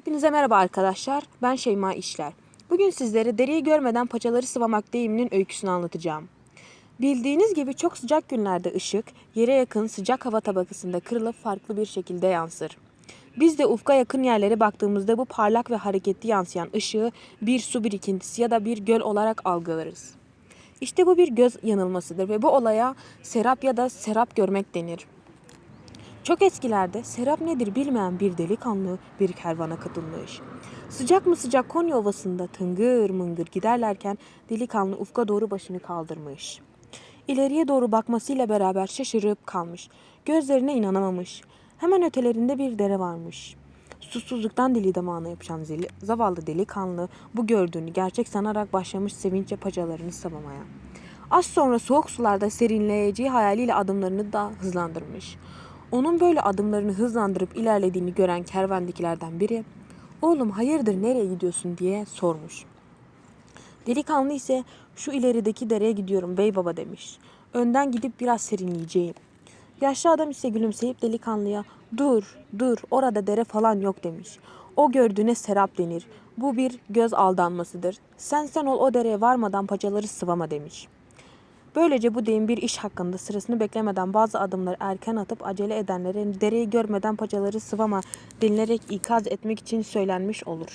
Hepinize merhaba arkadaşlar. Ben Şeyma İşler. Bugün sizlere deriyi görmeden paçaları sıvamak deyiminin öyküsünü anlatacağım. Bildiğiniz gibi çok sıcak günlerde ışık yere yakın sıcak hava tabakasında kırılıp farklı bir şekilde yansır. Biz de ufka yakın yerlere baktığımızda bu parlak ve hareketli yansıyan ışığı bir su birikintisi ya da bir göl olarak algılarız. İşte bu bir göz yanılmasıdır ve bu olaya serap ya da serap görmek denir. Çok eskilerde serap nedir bilmeyen bir delikanlı bir kervana katılmış. Sıcak mı sıcak Konya Ovası'nda tıngır mıngır giderlerken delikanlı ufka doğru başını kaldırmış. İleriye doğru bakmasıyla beraber şaşırıp kalmış. Gözlerine inanamamış. Hemen ötelerinde bir dere varmış. Susuzluktan dili damağına yapışan zili, zavallı delikanlı bu gördüğünü gerçek sanarak başlamış sevinçle paçalarını sıvamaya. Az sonra soğuk sularda serinleyeceği hayaliyle adımlarını da hızlandırmış. Onun böyle adımlarını hızlandırıp ilerlediğini gören kervandakilerden biri, "Oğlum hayırdır nereye gidiyorsun?" diye sormuş. Delikanlı ise şu ilerideki dereye gidiyorum bey baba demiş. Önden gidip biraz serinleyeceğim. Yaşlı adam ise gülümseyip delikanlıya dur dur orada dere falan yok demiş. O gördüğüne serap denir. Bu bir göz aldanmasıdır. Sen sen ol o dereye varmadan paçaları sıvama demiş. Böylece bu deyim bir iş hakkında sırasını beklemeden bazı adımları erken atıp acele edenlere dereyi görmeden paçaları sıvama denilerek ikaz etmek için söylenmiş olur.